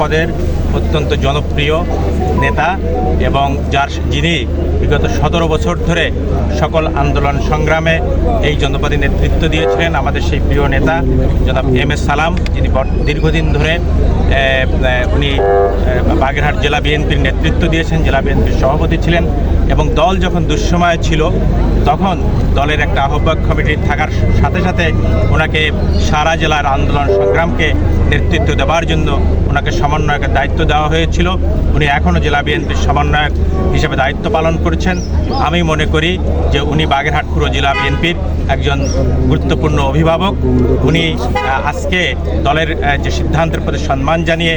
জনপদের অত্যন্ত জনপ্রিয় নেতা এবং যার যিনি বিগত সতেরো বছর ধরে সকল আন্দোলন সংগ্রামে এই জনপদে নেতৃত্ব দিয়েছিলেন আমাদের সেই প্রিয় নেতা জনাব এম এস সালাম, যিনি দীর্ঘদিন ধরে উনি বাগেরহাট জেলা বিএনপির নেতৃত্ব দিয়েছেন, জেলা বিএনপির সভাপতি ছিলেন এবং দল যখন দুঃসময় ছিল তখন দলের একটা আহ্বায়ক কমিটি থাকার সাথে সাথে ওনাকে সারা জেলার আন্দোলন সংগ্রামকে নেতৃত্ব দেওয়ার জন্য ওনাকে সমন্বয়কের দায়িত্ব দেওয়া হয়েছিল। উনি এখনও জেলা বিএনপির সমন্বয়ক হিসেবে দায়িত্ব পালন করছেন। আমি মনে করি যে উনি বাগেরহাট পুরো জেলা বিএনপির একজন গুরুত্বপূর্ণ অভিভাবক। উনি আজকে দলের যে সিদ্ধান্তের প্রতি সম্মান জানিয়ে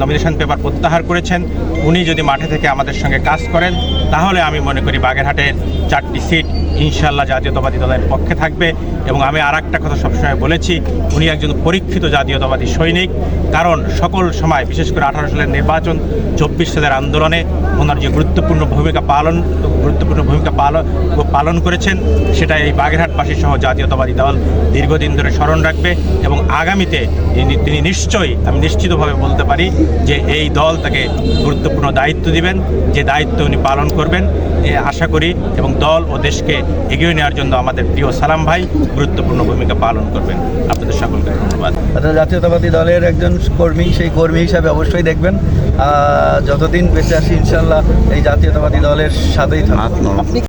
নমিনেশন পেপার প্রত্যাহার করেছেন। উনি যদি মাঠে থেকে আমাদের সঙ্গে কাজ করেন তাহলে আমি মনে করি বাগেরহাটের চারটি সিট ইনশাল্লাহ জাতীয়তাবাদী দলের পক্ষে থাকবে এবং আমি আর একটা কথা সবসময় বলেছি, উনি একজন পরীক্ষিত জাতীয়তাবাদী সৈনিক। কারণ সকল সময়, বিশেষ করে আঠারো সালের নির্বাচন, চব্বিশ সালের আন্দোলনে ওনার যে গুরুত্বপূর্ণ ভূমিকা পালন, গুরুত্বপূর্ণ ভূমিকা পালন পালন করেছেন, সেটা এই বাগেরহাটবাসী সহ জাতীয়তাবাদী দল দীর্ঘদিন ধরে স্মরণ রাখবে এবং আগামীতে তিনি- তিনি নিশ্চয়ই, আমি নিশ্চিতভাবে বলতে পারি যে এই দল তাকে গুরুত্বপূর্ণ দায়িত্ব দিবেন। যে দায়িত্ব উনি পালন করবেন। আশা করি এবং দল ও দেশকে এগিয়ে নেওয়ার জন্য আমাদের প্রিয় সালাম ভাই গুরুত্বপূর্ণ ভূমিকা পালন করবেন। আপনাদের সকলকে ধন্যবাদ। আপনার জাতীয়তাবাদী দলের একজন কর্মী সেই কর্মী হিসাবে অবশ্যই দেখবেন। যতদিন বেঁচে আসি ইনশাল্লাহ এই জাতীয়তাবাদী দলের সাথেই থাকব